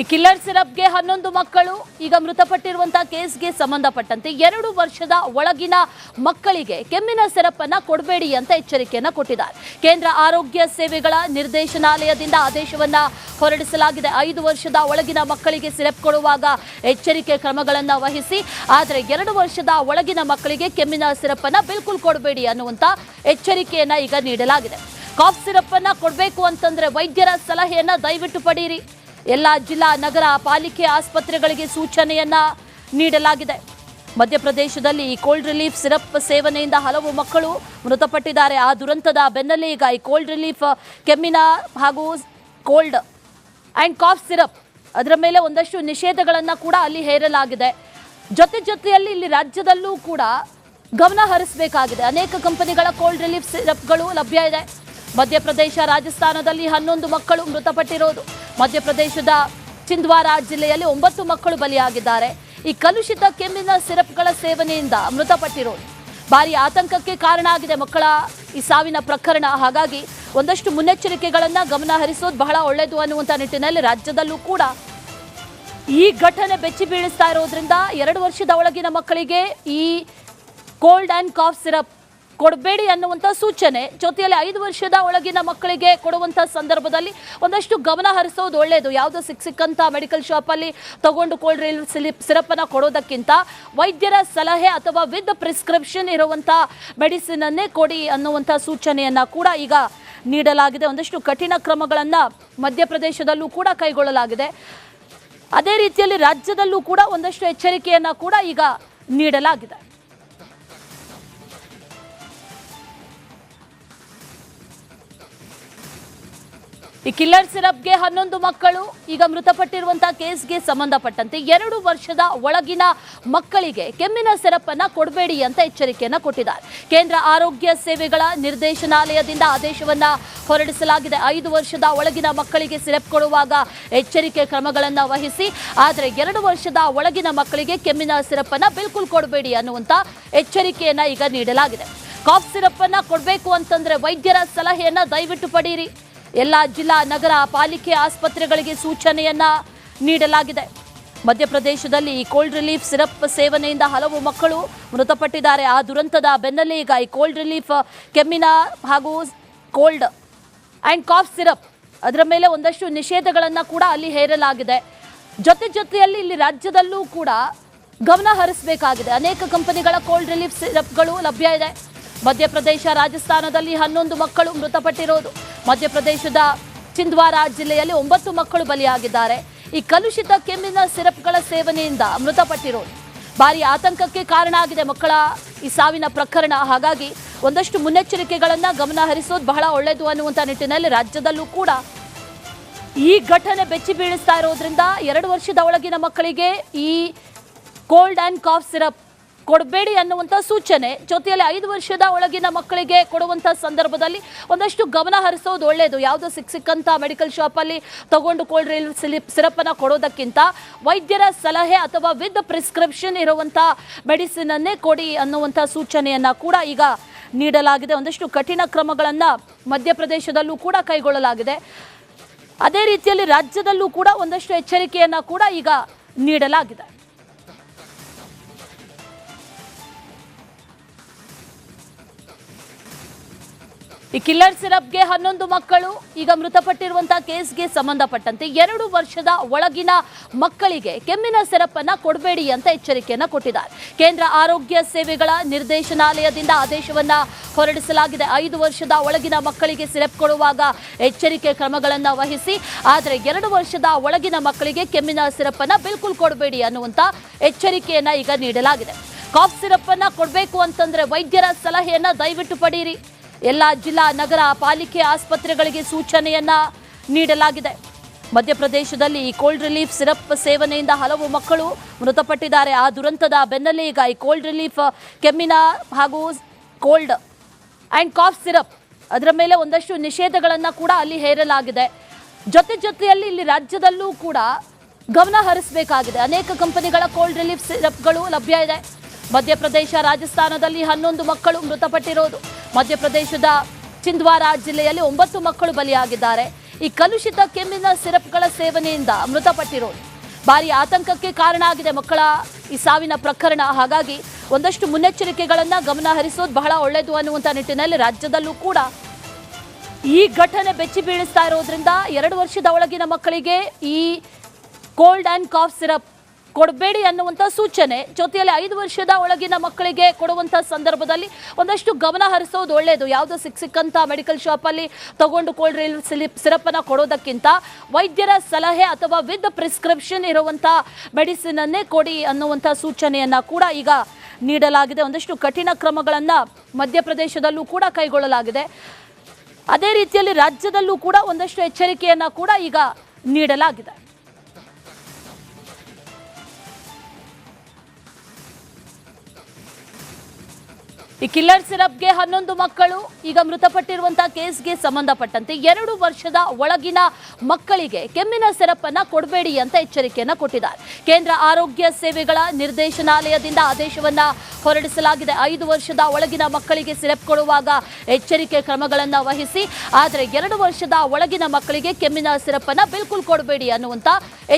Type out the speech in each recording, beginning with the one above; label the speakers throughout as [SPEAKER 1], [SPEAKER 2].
[SPEAKER 1] ಈ ಕಿಲ್ಲರ್ ಸಿರಪ್ಗೆ ಹನ್ನೊಂದು ಮಕ್ಕಳು, ಈಗ ಮೃತಪಟ್ಟಿರುವಂತಹ ಕೇಸ್ಗೆ ಸಂಬಂಧಪಟ್ಟಂತೆ ಎರಡು ವರ್ಷದ ಒಳಗಿನ ಮಕ್ಕಳಿಗೆ ಕೆಮ್ಮಿನ ಸಿರಪ್ ಅನ್ನ ಕೊಡಬೇಡಿ ಅಂತ ಎಚ್ಚರಿಕೆಯನ್ನ ಕೊಟ್ಟಿದ್ದಾರೆ. ಕೇಂದ್ರ ಆರೋಗ್ಯ ಸೇವೆಗಳ ನಿರ್ದೇಶನಾಲಯದಿಂದ ಆದೇಶವನ್ನ ಹೊರಡಿಸಲಾಗಿದೆ. ಐದು ವರ್ಷದ ಒಳಗಿನ ಮಕ್ಕಳಿಗೆ ಸಿರಪ್ ಕೊಡುವಾಗ ಎಚ್ಚರಿಕೆ ಕ್ರಮಗಳನ್ನ ವಹಿಸಿ, ಆದರೆ ಎರಡು ವರ್ಷದ ಒಳಗಿನ ಮಕ್ಕಳಿಗೆ ಕೆಮ್ಮಿನ ಸಿರಪ್ ಅನ್ನ ಬಿಲ್ಕುಲ್ ಕೊಡಬೇಡಿ ಅನ್ನುವಂತ ಎಚ್ಚರಿಕೆಯನ್ನ ಈಗ ನೀಡಲಾಗಿದೆ. ಕಾಫ್ ಸಿರಪ್ ಅನ್ನ ಕೊಡಬೇಕು ಅಂತಂದ್ರೆ ವೈದ್ಯರ ಸಲಹೆಯನ್ನ ದಯವಿಟ್ಟು ಪಡೆಯಿರಿ ಎಲ್ಲ ಜಿಲ್ಲಾ, ನಗರ, ಪಾಲಿಕೆ ಆಸ್ಪತ್ರೆಗಳಿಗೆ ಸೂಚನೆಯನ್ನ ನೀಡಲಾಗಿದೆ. ಮಧ್ಯಪ್ರದೇಶದಲ್ಲಿ ಈ ಕೋಲ್ಡ್ ರಿಲೀಫ್ ಸಿರಪ್ ಸೇವನೆಯಿಂದ ಹಲವು ಮಕ್ಕಳು ಮೃತಪಟ್ಟಿದ್ದಾರೆ. ಆ ದುರಂತದ ಬೆನ್ನಲ್ಲೇ ಈಗ ಈ ಕೋಲ್ಡ್ ರಿಲೀಫ್, ಕೆಮ್ಮಿನ ಹಾಗೂ ಕೋಲ್ಡ್ ಆ್ಯಂಡ್ ಕಾಫ್ ಸಿರಪ್ ಅದರ ಮೇಲೆ ಒಂದಷ್ಟು ನಿಷೇಧಗಳನ್ನು ಕೂಡ ಅಲ್ಲಿ ಹೇರಲಾಗಿದೆ. ಜೊತೆ ಜೊತೆಯಲ್ಲಿ ಇಲ್ಲಿ ರಾಜ್ಯದಲ್ಲೂ ಕೂಡ ಗಮನ ಹರಿಸಬೇಕಾಗಿದೆ. ಅನೇಕ ಕಂಪನಿಗಳ ಕೋಲ್ಡ್ ರಿಲೀಫ್ ಸಿರಪ್ಗಳು ಲಭ್ಯ ಇದೆ. ಮಧ್ಯಪ್ರದೇಶ, ರಾಜಸ್ಥಾನದಲ್ಲಿ ಹನ್ನೊಂದು ಮಕ್ಕಳು ಮೃತಪಟ್ಟಿರೋದು. ಮಧ್ಯಪ್ರದೇಶದ ಚಿಂದ್ವಾರ ಜಿಲ್ಲೆಯಲ್ಲಿ ಒಂಬತ್ತು ಮಕ್ಕಳು ಬಲಿಯಾಗಿದ್ದಾರೆ. ಈ ಕಲುಷಿತ ಕೆಮ್ಮಿನ ಸಿರಪ್ಗಳ ಸೇವನೆಯಿಂದ ಮೃತಪಟ್ಟಿರೋದು ಭಾರಿ ಆತಂಕಕ್ಕೆ ಕಾರಣ ಆಗಿದೆ ಮಕ್ಕಳ ಈ ಸಾವಿನ ಪ್ರಕರಣ. ಹಾಗಾಗಿ ಒಂದಷ್ಟು ಮುನ್ನೆಚ್ಚರಿಕೆಗಳನ್ನು ಗಮನ ಹರಿಸೋದು ಬಹಳ ಒಳ್ಳೆಯದು ಅನ್ನುವಂಥ ನಿಟ್ಟಿನಲ್ಲಿ ರಾಜ್ಯದಲ್ಲೂ ಕೂಡ ಈ ಘಟನೆ ಬೆಚ್ಚಿ ಬೀಳಿಸ್ತಾ ಇರೋದ್ರಿಂದ ಎರಡು ವರ್ಷದ ಒಳಗಿನ ಮಕ್ಕಳಿಗೆ ಈ ಕೋಲ್ಡ್ ಆ್ಯಂಡ್ ಕಾಫ್ ಸಿರಪ್ ಕೊಡಬೇಡಿ ಅನ್ನುವಂಥ ಸೂಚನೆ. ಜೊತೆಯಲ್ಲಿ ಐದು ವರ್ಷದ ಒಳಗಿನ ಮಕ್ಕಳಿಗೆ ಕೊಡುವಂಥ ಸಂದರ್ಭದಲ್ಲಿ ಒಂದಷ್ಟು ಗಮನ ಹರಿಸೋದು ಒಳ್ಳೆಯದು ಯಾವುದೋ ಸಿಕ್ಕ ಸಿಕ್ಕಂಥ ಮೆಡಿಕಲ್ ಶಾಪಲ್ಲಿ ತಗೊಂಡು ಕೋಲ್ಡ್ ಸಿಲಿಪ್ ಸಿರಪ್ಪನ್ನು ಕೊಡೋದಕ್ಕಿಂತ ವೈದ್ಯರ ಸಲಹೆ ಅಥವಾ ವಿತ್ ಪ್ರಿಸ್ಕ್ರಿಪ್ಷನ್ ಇರುವಂಥ ಮೆಡಿಸಿನನ್ನೇ ಕೊಡಿ ಅನ್ನುವಂಥ ಸೂಚನೆಯನ್ನು ಕೂಡ ಈಗ ನೀಡಲಾಗಿದೆ. ಒಂದಷ್ಟು ಕಠಿಣ ಕ್ರಮಗಳನ್ನು ಮಧ್ಯಪ್ರದೇಶದಲ್ಲೂ ಕೂಡ ಕೈಗೊಳ್ಳಲಾಗಿದೆ. ಅದೇ ರೀತಿಯಲ್ಲಿ ರಾಜ್ಯದಲ್ಲೂ ಕೂಡ ಒಂದಷ್ಟು ಎಚ್ಚರಿಕೆಯನ್ನು ಕೂಡ ಈಗ ನೀಡಲಾಗಿದೆ. ಈ ಕಿಲ್ಲರ್ ಸಿರಪ್ಗೆ ಹನ್ನೊಂದು ಮಕ್ಕಳು, ಈಗ ಮೃತಪಟ್ಟಿರುವಂತಹ ಕೇಸ್ಗೆ ಸಂಬಂಧಪಟ್ಟಂತೆ ಎರಡು ವರ್ಷದ ಒಳಗಿನ ಮಕ್ಕಳಿಗೆ ಕೆಮ್ಮಿನ ಸಿರಪ್ ಅನ್ನ ಕೊಡಬೇಡಿ ಅಂತ ಎಚ್ಚರಿಕೆಯನ್ನ ಕೊಟ್ಟಿದ್ದಾರೆ. ಕೇಂದ್ರ ಆರೋಗ್ಯ ಸೇವೆಗಳ ನಿರ್ದೇಶನಾಲಯದಿಂದ ಆದೇಶವನ್ನ ಹೊರಡಿಸಲಾಗಿದೆ. ಐದು ವರ್ಷದ ಒಳಗಿನ ಮಕ್ಕಳಿಗೆ ಸಿರಪ್ ಕೊಡುವಾಗ ಎಚ್ಚರಿಕೆ ಕ್ರಮಗಳನ್ನ ವಹಿಸಿ, ಆದರೆ ಎರಡು ವರ್ಷದ ಒಳಗಿನ ಮಕ್ಕಳಿಗೆ ಕೆಮ್ಮಿನ ಸಿರಪ್ ಅನ್ನ ಬಿಲ್ಕುಲ್ ಕೊಡಬೇಡಿ ಅನ್ನುವಂತ ಎಚ್ಚರಿಕೆಯನ್ನ ಈಗ ನೀಡಲಾಗಿದೆ. ಕಾಫ್ ಸಿರಪ್ ಅನ್ನ ಕೊಡಬೇಕು ಅಂತಂದ್ರೆ ವೈದ್ಯರ ಸಲಹೆಯನ್ನ ದಯವಿಟ್ಟು ಪಡೆಯಿರಿ ಎಲ್ಲ ಜಿಲ್ಲಾ ನಗರ ಪಾಲಿಕೆ ಆಸ್ಪತ್ರೆಗಳಿಗೆ ಸೂಚನೆಯನ್ನ ನೀಡಲಾಗಿದೆ. ಮಧ್ಯಪ್ರದೇಶದಲ್ಲಿ ಕೋಲ್ಡ್ ರಿಲೀಫ್ ಸಿರಪ್ ಸೇವನೆಯಿಂದ ಹಲವು ಮಕ್ಕಳು ಮೃತಪಟ್ಟಿದ್ದಾರೆ. ಆ ದುರಂತದ ಬೆನ್ನಲ್ಲೇ ಈಗ ಈ ಕೋಲ್ಡ್ ರಿಲೀಫ್ ಕೆಮ್ಮಿನ ಹಾಗೂ ಕೋಲ್ಡ್ ಆ್ಯಂಡ್ ಕಾಫ್ ಸಿರಪ್ ಅದರ ಮೇಲೆ ಒಂದಷ್ಟು ನಿಷೇಧಗಳನ್ನು ಕೂಡ ಅಲ್ಲಿ ಹೇರಲಾಗಿದೆ. ಜೊತೆ ಜೊತೆಯಲ್ಲಿ ಇಲ್ಲಿ ರಾಜ್ಯದಲ್ಲೂ ಕೂಡ ಗಮನ ಹರಿಸಬೇಕಾಗಿದೆ. ಅನೇಕ ಕಂಪನಿಗಳ ಕೋಲ್ಡ್ ರಿಲೀಫ್ ಸಿರಪ್ಗಳು ಲಭ್ಯ ಇದೆ. ಮಧ್ಯಪ್ರದೇಶ, ರಾಜಸ್ಥಾನದಲ್ಲಿ ಹನ್ನೊಂದು ಮಕ್ಕಳು ಮೃತಪಟ್ಟಿರೋದು ಮಧ್ಯಪ್ರದೇಶದ ಚಿಂದ್ವಾರ ಜಿಲ್ಲೆಯಲ್ಲಿ ಒಂಬತ್ತು ಮಕ್ಕಳು ಬಲಿಯಾಗಿದ್ದಾರೆ. ಈ ಕಲುಷಿತ ಕೆಮ್ಮಿನ ಸಿರಪ್ಗಳ ಸೇವನೆಯಿಂದ ಮೃತಪಟ್ಟಿರೋದು ಭಾರಿ ಆತಂಕಕ್ಕೆ ಕಾರಣ ಆಗಿದೆ ಮಕ್ಕಳ ಈ ಸಾವಿನ ಪ್ರಕರಣ. ಹಾಗಾಗಿ ಒಂದಷ್ಟು ಮುನ್ನೆಚ್ಚರಿಕೆಗಳನ್ನ ಗಮನ ಹರಿಸೋದು ಬಹಳ ಒಳ್ಳೆಯದು ಅನ್ನುವಂಥ ನಿಟ್ಟಿನಲ್ಲಿ ರಾಜ್ಯದಲ್ಲೂ ಕೂಡ ಈ ಘಟನೆ ಬೆಚ್ಚಿ ಬೀಳಿಸ್ತಾ ಇರೋದ್ರಿಂದ ಎರಡು ವರ್ಷದ ಒಳಗಿನ ಮಕ್ಕಳಿಗೆ ಈ ಕೋಲ್ಡ್ ಆ್ಯಂಡ್ ಕಾಫ್ ಸಿರಪ್ ಕೊಡಬೇಡಿ ಅನ್ನುವಂಥ ಸೂಚನೆ. ಜೊತೆಯಲ್ಲಿ ಐದು ವರ್ಷದ ಒಳಗಿನ ಮಕ್ಕಳಿಗೆ ಕೊಡುವಂಥ ಸಂದರ್ಭದಲ್ಲಿ ಒಂದಷ್ಟು ಗಮನ ಹರಿಸೋದು ಒಳ್ಳೆಯದು ಯಾವುದೋ ಸಿಕ್ಕ ಸಿಕ್ಕಂಥ ಮೆಡಿಕಲ್ ಶಾಪಲ್ಲಿ ತಗೊಂಡು ಕೋಲ್ಡ್ ಸಿಲಿಪ್ ಸಿರಪ್ಪನ್ನು ಕೊಡೋದಕ್ಕಿಂತ ವೈದ್ಯರ ಸಲಹೆ ಅಥವಾ ವಿತ್ ಪ್ರಿಸ್ಕ್ರಿಪ್ಷನ್ ಇರುವಂಥ ಮೆಡಿಸಿನನ್ನೇ ಕೊಡಿ ಅನ್ನುವಂಥ ಸೂಚನೆಯನ್ನು ಕೂಡ ಈಗ ನೀಡಲಾಗಿದೆ. ಒಂದಷ್ಟು ಕಠಿಣ ಕ್ರಮಗಳನ್ನು ಮಧ್ಯಪ್ರದೇಶದಲ್ಲೂ ಕೂಡ ಕೈಗೊಳ್ಳಲಾಗಿದೆ. ಅದೇ ರೀತಿಯಲ್ಲಿ ರಾಜ್ಯದಲ್ಲೂ ಕೂಡ ಒಂದಷ್ಟು ಎಚ್ಚರಿಕೆಯನ್ನ ಕೂಡ ಈಗ ನೀಡಲಾಗಿದೆ. ಈ ಕಿಲ್ಲರ್ ಸಿರಪ್ಗೆ ಹನ್ನೊಂದು ಮಕ್ಕಳು, ಈಗ ಮೃತಪಟ್ಟಿರುವಂತಹ ಕೇಸ್ಗೆ ಸಂಬಂಧಪಟ್ಟಂತೆ ಎರಡು ವರ್ಷದ ಒಳಗಿನ ಮಕ್ಕಳಿಗೆ ಕೆಮ್ಮಿನ ಸಿರಪ್ ಅನ್ನ ಕೊಡಬೇಡಿ ಅಂತ ಎಚ್ಚರಿಕೆಯನ್ನ ಕೊಟ್ಟಿದ್ದಾರೆ. ಕೇಂದ್ರ ಆರೋಗ್ಯ ಸೇವೆಗಳ ನಿರ್ದೇಶನಾಲಯದಿಂದ ಆದೇಶವನ್ನ ಹೊರಡಿಸಲಾಗಿದೆ. ಐದು ವರ್ಷದ ಒಳಗಿನ ಮಕ್ಕಳಿಗೆ ಸಿರಪ್ ಕೊಡುವಾಗ ಎಚ್ಚರಿಕೆ ಕ್ರಮಗಳನ್ನು ವಹಿಸಿ, ಆದರೆ ಎರಡು ವರ್ಷದ ಒಳಗಿನ ಮಕ್ಕಳಿಗೆ ಕೆಮ್ಮಿನ ಸಿರಪ್ ಅನ್ನ ಬಿಲ್ಕುಲ್ ಕೊಡಬೇಡಿ ಅನ್ನುವಂತ ಎಚ್ಚರಿಕೆಯನ್ನ ಈಗ ನೀಡಲಾಗಿದೆ. ಕಾಫ್ ಸಿರಪ್ ಅನ್ನ ಕೊಡಬೇಕು ಅಂತಂದ್ರೆ ವೈದ್ಯರ ಸಲಹೆಯನ್ನ ದಯವಿಟ್ಟು ಪಡೆಯಿರಿ ಎಲ್ಲ ಜಿಲ್ಲಾ ನಗರ ಪಾಲಿಕೆ ಆಸ್ಪತ್ರೆಗಳಿಗೆ ಸೂಚನೆಯನ್ನ ನೀಡಲಾಗಿದೆ. ಮಧ್ಯಪ್ರದೇಶದಲ್ಲಿ ಕೋಲ್ಡ್ ರಿಲೀಫ್ ಸಿರಪ್ ಸೇವನೆಯಿಂದ ಹಲವು ಮಕ್ಕಳು ಮೃತಪಟ್ಟಿದ್ದಾರೆ. ಆ ದುರಂತದ ಬೆನ್ನಲ್ಲೇ ಈಗ ಈ ಕೋಲ್ಡ್ ರಿಲೀಫ್, ಕೆಮ್ಮಿನ ಹಾಗೂ ಕೋಲ್ಡ್ ಆ್ಯಂಡ್ ಕಾಫ್ ಸಿರಪ್ ಅದರ ಮೇಲೆ ಒಂದಷ್ಟು ನಿಷೇಧಗಳನ್ನು ಕೂಡ ಅಲ್ಲಿ ಹೇರಲಾಗಿದೆ. ಜೊತೆ ಜೊತೆಯಲ್ಲಿ ಇಲ್ಲಿ ರಾಜ್ಯದಲ್ಲೂ ಕೂಡ ಗಮನ ಹರಿಸಬೇಕಾಗಿದೆ. ಅನೇಕ ಕಂಪನಿಗಳ ಕೋಲ್ಡ್ ರಿಲೀಫ್ ಸಿರಪ್ಗಳು ಲಭ್ಯ ಇದೆ. ಮಧ್ಯಪ್ರದೇಶ ರಾಜಸ್ಥಾನದಲ್ಲಿ ಹನ್ನೊಂದು ಮಕ್ಕಳು ಮೃತಪಟ್ಟಿರೋದು ಮಧ್ಯಪ್ರದೇಶದ ಚಿಂದ್ವಾರ ಜಿಲ್ಲೆಯಲ್ಲಿ ಒಂಬತ್ತು ಮಕ್ಕಳು ಬಲಿಯಾಗಿದ್ದಾರೆ. ಈ ಕಲುಷಿತ ಕೆಮ್ಮಿನ ಸಿರಪ್ಗಳ ಸೇವನೆಯಿಂದ ಮೃತಪಟ್ಟಿರೋದು ಭಾರಿ ಆತಂಕಕ್ಕೆ ಕಾರಣ ಆಗಿದೆ ಮಕ್ಕಳ ಈ ಸಾವಿನ ಪ್ರಕರಣ. ಹಾಗಾಗಿ ಒಂದಷ್ಟು ಮುನ್ನೆಚ್ಚರಿಕೆಗಳನ್ನು ಗಮನ ಹರಿಸೋದು ಬಹಳ ಒಳ್ಳೆಯದು ಅನ್ನುವಂಥ ನಿಟ್ಟಿನಲ್ಲಿ ರಾಜ್ಯದಲ್ಲೂ ಕೂಡ ಈ ಘಟನೆ ಬೆಚ್ಚಿ ಬೀಳಿಸ್ತಾ ಇರೋದ್ರಿಂದ ಎರಡು ವರ್ಷದ ಒಳಗಿನ ಮಕ್ಕಳಿಗೆ ಈ ಕೋಲ್ಡ್ ಆ್ಯಂಡ್ ಕಾಫ್ ಸಿರಪ್ ಕೊಡಬೇಡಿ ಅನ್ನುವಂಥ ಸೂಚನೆ. ಜೊತೆಯಲ್ಲಿ ಐದು ವರ್ಷದ ಒಳಗಿನ ಮಕ್ಕಳಿಗೆ ಕೊಡುವಂಥ ಸಂದರ್ಭದಲ್ಲಿ ಒಂದಷ್ಟು ಗಮನ ಹರಿಸೋದು ಒಳ್ಳೆಯದು ಯಾವುದೋ ಸಿಕ್ಕ ಸಿಕ್ಕಂಥ ಮೆಡಿಕಲ್ ಶಾಪಲ್ಲಿ ತಗೊಂಡು ಕೋಲ್ಡ್ ಸಿಲಿಪ್ ಸಿರಪ್ಪನ್ನು ಕೊಡೋದಕ್ಕಿಂತ ವೈದ್ಯರ ಸಲಹೆ ಅಥವಾ ವಿತ್ ಪ್ರಿಸ್ಕ್ರಿಪ್ಷನ್ ಇರುವಂಥ ಮೆಡಿಸಿನನ್ನೇ ಕೊಡಿ ಅನ್ನುವಂಥ ಸೂಚನೆಯನ್ನು ಕೂಡ ಈಗ ನೀಡಲಾಗಿದೆ. ಒಂದಷ್ಟು ಕಠಿಣ ಕ್ರಮಗಳನ್ನು ಮಧ್ಯಪ್ರದೇಶದಲ್ಲೂ ಕೂಡ ಕೈಗೊಳ್ಳಲಾಗಿದೆ. ಅದೇ ರೀತಿಯಲ್ಲಿ ರಾಜ್ಯದಲ್ಲೂ ಕೂಡ ಒಂದಷ್ಟು ಎಚ್ಚರಿಕೆಯನ್ನು ಕೂಡ ಈಗ ನೀಡಲಾಗಿದೆ. ಈ ಕಿಲ್ಲರ್ ಸಿರಪ್ಗೆ ಹನ್ನೊಂದು ಮಕ್ಕಳು, ಈಗ ಮೃತಪಟ್ಟಿರುವಂತಹ ಕೇಸ್ಗೆ ಸಂಬಂಧಪಟ್ಟಂತೆ ಎರಡು ವರ್ಷದ ಒಳಗಿನ ಮಕ್ಕಳಿಗೆ ಕೆಮ್ಮಿನ ಸಿರಪ್ ಅನ್ನ ಕೊಡಬೇಡಿ ಅಂತ ಎಚ್ಚರಿಕೆಯನ್ನ ಕೊಟ್ಟಿದ್ದಾರೆ. ಕೇಂದ್ರ ಆರೋಗ್ಯ ಸೇವೆಗಳ ನಿರ್ದೇಶನಾಲಯದಿಂದ ಆದೇಶವನ್ನ ಹೊರಡಿಸಲಾಗಿದೆ. ಐದು ವರ್ಷದ ಒಳಗಿನ ಮಕ್ಕಳಿಗೆ ಸಿರಪ್ ಕೊಡುವಾಗ ಎಚ್ಚರಿಕೆ ಕ್ರಮಗಳನ್ನು ವಹಿಸಿ, ಆದರೆ ಎರಡು ವರ್ಷದ ಒಳಗಿನ ಮಕ್ಕಳಿಗೆ ಕೆಮ್ಮಿನ ಸಿರಪ್ ಅನ್ನ ಬಿಲ್ಕುಲ್ ಕೊಡಬೇಡಿ ಅನ್ನುವಂತ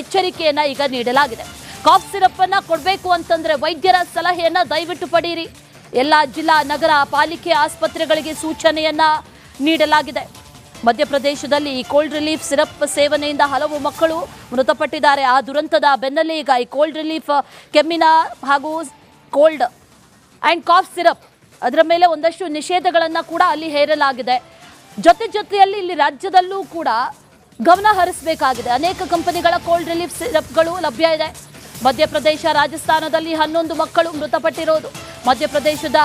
[SPEAKER 1] ಎಚ್ಚರಿಕೆಯನ್ನ ಈಗ ನೀಡಲಾಗಿದೆ. ಕಾಫ್ ಸಿರಪ್ ಅನ್ನ ಕೊಡಬೇಕು ಅಂತಂದ್ರೆ ವೈದ್ಯರ ಸಲಹೆಯನ್ನ ದಯವಿಟ್ಟು ಪಡೀರಿ. ಎಲ್ಲ ಜಿಲ್ಲಾ ನಗರ ಪಾಲಿಕೆ ಆಸ್ಪತ್ರೆಗಳಿಗೆ ಸೂಚನೆಯನ್ನ ನೀಡಲಾಗಿದೆ. ಮಧ್ಯಪ್ರದೇಶದಲ್ಲಿ ಈ ಕೋಲ್ಡ್ ರಿಲೀಫ್ ಸಿರಪ್ ಸೇವನೆಯಿಂದ ಹಲವು ಮಕ್ಕಳು ಮೃತಪಟ್ಟಿದ್ದಾರೆ. ಆ ದುರಂತದ ಬೆನ್ನಲ್ಲೇ ಈಗ ಈ ಕೋಲ್ಡ್ ರಿಲೀಫ್ ಕೆಮ್ಮಿನ ಹಾಗೂ ಕೋಲ್ಡ್ ಆ್ಯಂಡ್ ಕಾಫ್ ಸಿರಪ್ ಅದರ ಮೇಲೆ ಒಂದಷ್ಟು ನಿಷೇಧಗಳನ್ನು ಕೂಡ ಅಲ್ಲಿ ಹೇರಲಾಗಿದೆ. ಜೊತೆ ಜೊತೆಯಲ್ಲಿ ಇಲ್ಲಿ ರಾಜ್ಯದಲ್ಲೂ ಕೂಡ ಗಮನ ಹರಿಸಬೇಕಾಗಿದೆ. ಅನೇಕ ಕಂಪನಿಗಳ ಕೋಲ್ಡ್ ರಿಲೀಫ್ ಸಿರಪ್ಗಳು ಲಭ್ಯ ಇದೆ. ಮಧ್ಯಪ್ರದೇಶ, ರಾಜಸ್ಥಾನದಲ್ಲಿ ಹನ್ನೊಂದು ಮಕ್ಕಳು ಮೃತಪಟ್ಟಿರೋದು. ಮಧ್ಯಪ್ರದೇಶದ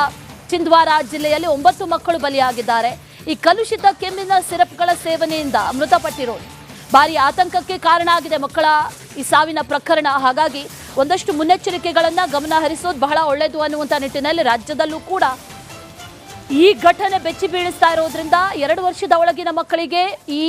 [SPEAKER 1] ಚಿಂದ್ವಾರ ಜಿಲ್ಲೆಯಲ್ಲಿ ಒಂಬತ್ತು ಮಕ್ಕಳು ಬಲಿಯಾಗಿದ್ದಾರೆ. ಈ ಕಲುಷಿತ ಕೆಮ್ಮಿನ ಸಿರಪ್ಗಳ ಸೇವನೆಯಿಂದ ಮೃತಪಟ್ಟಿರೋದು ಭಾರಿ ಆತಂಕಕ್ಕೆ ಕಾರಣ ಆಗಿದೆ ಮಕ್ಕಳ ಈ ಸಾವಿನ ಪ್ರಕರಣ. ಹಾಗಾಗಿ ಒಂದಷ್ಟು ಮುನ್ನೆಚ್ಚರಿಕೆಗಳನ್ನ ಗಮನ ಹರಿಸೋದು ಬಹಳ ಒಳ್ಳೆಯದು ಅನ್ನುವಂಥ ನಿಟ್ಟಿನಲ್ಲಿ ರಾಜ್ಯದಲ್ಲೂ ಕೂಡ ಈ ಘಟನೆ ಬೆಚ್ಚಿ ಬೀಳಿಸ್ತಾ ಇರೋದ್ರಿಂದ ಎರಡು ವರ್ಷದ ಒಳಗಿನ ಮಕ್ಕಳಿಗೆ ಈ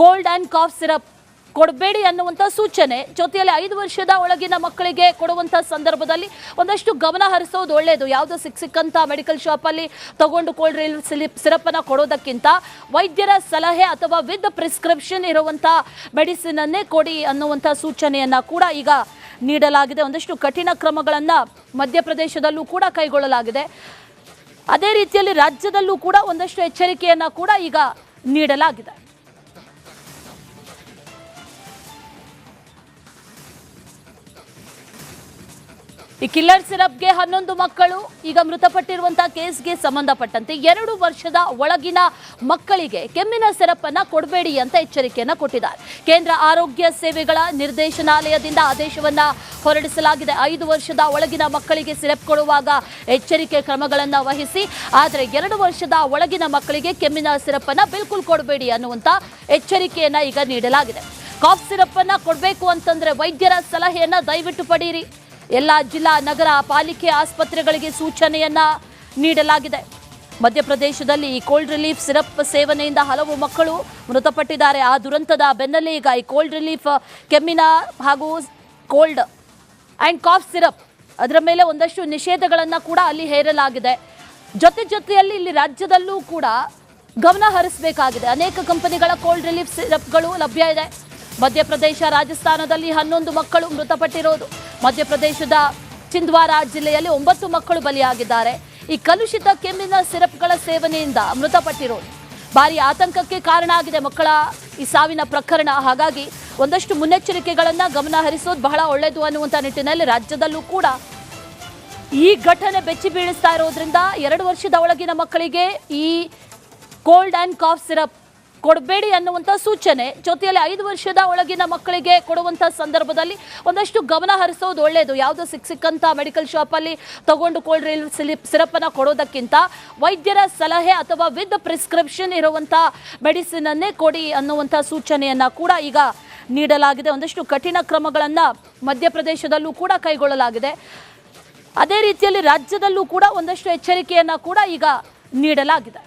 [SPEAKER 1] ಕೋಲ್ಡ್ ಆ್ಯಂಡ್ ಕಾಫ್ ಸಿರಪ್ ಕೊಡಬೇಡಿ ಅನ್ನುವಂಥ ಸೂಚನೆ, ಜೊತೆಯಲ್ಲಿ ಐದು ವರ್ಷದ ಒಳಗಿನ ಮಕ್ಕಳಿಗೆ ಕೊಡುವಂಥ ಸಂದರ್ಭದಲ್ಲಿ ಒಂದಷ್ಟು ಗಮನ ಹರಿಸೋದು ಒಳ್ಳೆಯದು ಯಾವುದೋ ಸಿಕ್ಕ ಸಿಕ್ಕಂಥ ಮೆಡಿಕಲ್ ಶಾಪಲ್ಲಿ ತಗೊಂಡು ಕೋಲ್ಡ್ ರಿಲ್ ಸಿಲಿಪ್, ಸಿರಪ್ಪನ್ನು ಕೊಡೋದಕ್ಕಿಂತ ವೈದ್ಯರ ಸಲಹೆ ಅಥವಾ ವಿತ್ ಪ್ರಿಸ್ಕ್ರಿಪ್ಷನ್ ಇರುವಂಥ ಮೆಡಿಸಿನನ್ನೇ ಕೊಡಿ ಅನ್ನುವಂಥ ಸೂಚನೆಯನ್ನು ಕೂಡ ಈಗ ನೀಡಲಾಗಿದೆ. ಒಂದಷ್ಟು ಕಠಿಣ ಕ್ರಮಗಳನ್ನು ಮಧ್ಯಪ್ರದೇಶದಲ್ಲೂ ಕೂಡ ಕೈಗೊಳ್ಳಲಾಗಿದೆ. ಅದೇ ರೀತಿಯಲ್ಲಿ ರಾಜ್ಯದಲ್ಲೂ ಕೂಡ ಒಂದಷ್ಟು ಎಚ್ಚರಿಕೆಯನ್ನು ಕೂಡ ಈಗ ನೀಡಲಾಗಿದೆ. ಈ ಕಿಲ್ಲರ್ ಸಿರಪ್ಗೆ ಹನ್ನೊಂದು ಮಕ್ಕಳು, ಈಗ ಮೃತಪಟ್ಟಿರುವಂತಹ ಕೇಸ್ಗೆ ಸಂಬಂಧಪಟ್ಟಂತೆ ಎರಡು ವರ್ಷದ ಒಳಗಿನ ಮಕ್ಕಳಿಗೆ ಕೆಮ್ಮಿನ ಸಿರಪ್ ಅನ್ನ ಕೊಡಬೇಡಿ ಅಂತ ಎಚ್ಚರಿಕೆಯನ್ನ ಕೊಟ್ಟಿದ್ದಾರೆ. ಕೇಂದ್ರ ಆರೋಗ್ಯ ಸೇವೆಗಳ ನಿರ್ದೇಶನಾಲಯದಿಂದ ಆದೇಶವನ್ನ ಹೊರಡಿಸಲಾಗಿದೆ. ಐದು ವರ್ಷದ ಒಳಗಿನ ಮಕ್ಕಳಿಗೆ ಸಿರಪ್ ಕೊಡುವಾಗ ಎಚ್ಚರಿಕೆ ಕ್ರಮಗಳನ್ನು ವಹಿಸಿ, ಆದರೆ ಎರಡು ವರ್ಷದ ಒಳಗಿನ ಮಕ್ಕಳಿಗೆ ಕೆಮ್ಮಿನ ಸಿರಪ್ ಅನ್ನ ಬಿಲ್ಕುಲ್ ಕೊಡಬೇಡಿ ಅನ್ನುವಂತ ಎಚ್ಚರಿಕೆಯನ್ನ ಈಗ ನೀಡಲಾಗಿದೆ. ಕಾಫ್ ಸಿರಪ್ ಅನ್ನ ಕೊಡಬೇಕು ಅಂತಂದ್ರೆ ವೈದ್ಯರ ಸಲಹೆಯನ್ನ ದಯವಿಟ್ಟು ಪಡೀರಿ. ಎಲ್ಲ ಜಿಲ್ಲಾ, ನಗರ, ಪಾಲಿಕೆ ಆಸ್ಪತ್ರೆಗಳಿಗೆ ಸೂಚನೆಯನ್ನ ನೀಡಲಾಗಿದೆ. ಮಧ್ಯಪ್ರದೇಶದಲ್ಲಿ ಈ ಕೋಲ್ಡ್ ರಿಲೀಫ್ ಸಿರಪ್ ಸೇವನೆಯಿಂದ ಹಲವು ಮಕ್ಕಳು ಮೃತಪಟ್ಟಿದ್ದಾರೆ. ಆ ದುರಂತದ ಬೆನ್ನಲ್ಲೇ ಈಗ ಈ ಕೋಲ್ಡ್ ರಿಲೀಫ್ ಕೆಮ್ಮಿನ ಹಾಗೂ ಕೋಲ್ಡ್ ಆ್ಯಂಡ್ ಕಾಫ್ ಸಿರಪ್ ಅದರ ಮೇಲೆ ಒಂದಷ್ಟು ನಿಷೇಧಗಳನ್ನು ಕೂಡ ಅಲ್ಲಿ ಹೇರಲಾಗಿದೆ. ಜೊತೆ ಜೊತೆಯಲ್ಲಿ ಇಲ್ಲಿ ರಾಜ್ಯದಲ್ಲೂ ಕೂಡ ಗಮನ ಹರಿಸಬೇಕಾಗಿದೆ. ಅನೇಕ ಕಂಪನಿಗಳ ಕೋಲ್ಡ್ ರಿಲೀಫ್ ಸಿರಪ್ಗಳು ಲಭ್ಯ ಇದೆ. ಮಧ್ಯಪ್ರದೇಶ, ರಾಜಸ್ಥಾನದಲ್ಲಿ ಹನ್ನೊಂದು ಮಕ್ಕಳು ಮೃತಪಟ್ಟಿರೋದು. ಮಧ್ಯಪ್ರದೇಶದ ಚಿಂದ್ವಾರ ಜಿಲ್ಲೆಯಲ್ಲಿ ಒಂಬತ್ತು ಮಕ್ಕಳು ಬಲಿಯಾಗಿದ್ದಾರೆ. ಈ ಕಲುಷಿತ ಕೆಮ್ಮಿನ ಸಿರಪ್ಗಳ ಸೇವನೆಯಿಂದ ಮೃತಪಟ್ಟಿರೋದು ಭಾರಿ ಆತಂಕಕ್ಕೆ ಕಾರಣ ಆಗಿದೆ ಮಕ್ಕಳ ಈ ಸಾವಿನ ಪ್ರಕರಣ. ಹಾಗಾಗಿ ಒಂದಷ್ಟು ಮುನ್ನೆಚ್ಚರಿಕೆಗಳನ್ನು ಗಮನ ಹರಿಸೋದು ಬಹಳ ಒಳ್ಳೆಯದು ಅನ್ನುವಂಥ ನಿಟ್ಟಿನಲ್ಲಿ ರಾಜ್ಯದಲ್ಲೂ ಕೂಡ ಈ ಘಟನೆ ಬೆಚ್ಚಿ ಬೀಳಿಸ್ತಾ ಇರೋದ್ರಿಂದ ಎರಡು ವರ್ಷದ ಒಳಗಿನ ಮಕ್ಕಳಿಗೆ ಈ ಕೋಲ್ಡ್ ಆ್ಯಂಡ್ ಕಾಫ್ ಸಿರಪ್ ಕೊಡಬೇಡಿ ಅನ್ನುವಂಥ ಸೂಚನೆ, ಜೊತೆಯಲ್ಲಿ ಐದು ವರ್ಷದ ಒಳಗಿನ ಮಕ್ಕಳಿಗೆ ಕೊಡುವಂಥ ಸಂದರ್ಭದಲ್ಲಿ ಒಂದಷ್ಟು ಗಮನ ಹರಿಸೋದು ಒಳ್ಳೆಯದು ಯಾವುದೋ ಸಿಕ್ ಸಿಕ್ಕಂಥ ಮೆಡಿಕಲ್ ಶಾಪಲ್ಲಿ ತಗೊಂಡು ಕೋಲ್ಡ್ ರಿಲ್ ಸಿಲಿಪ್ ಸಿರಪ್ಪನ್ನು ಕೊಡೋದಕ್ಕಿಂತ ವೈದ್ಯರ ಸಲಹೆ ಅಥವಾ ವಿತ್ ಪ್ರಿಸ್ಕ್ರಿಪ್ಷನ್ ಇರುವಂಥ ಮೆಡಿಸಿನನ್ನೇ ಕೊಡಿ ಅನ್ನುವಂಥ ಸೂಚನೆಯನ್ನು ಕೂಡ ಈಗ ನೀಡಲಾಗಿದೆ. ಒಂದಷ್ಟು ಕಠಿಣ ಕ್ರಮಗಳನ್ನು ಮಧ್ಯಪ್ರದೇಶದಲ್ಲೂ ಕೂಡ ಕೈಗೊಳ್ಳಲಾಗಿದೆ. ಅದೇ ರೀತಿಯಲ್ಲಿ ರಾಜ್ಯದಲ್ಲೂ ಕೂಡ ಒಂದಷ್ಟು ಎಚ್ಚರಿಕೆಯನ್ನು ಕೂಡ ಈಗ ನೀಡಲಾಗಿದೆ.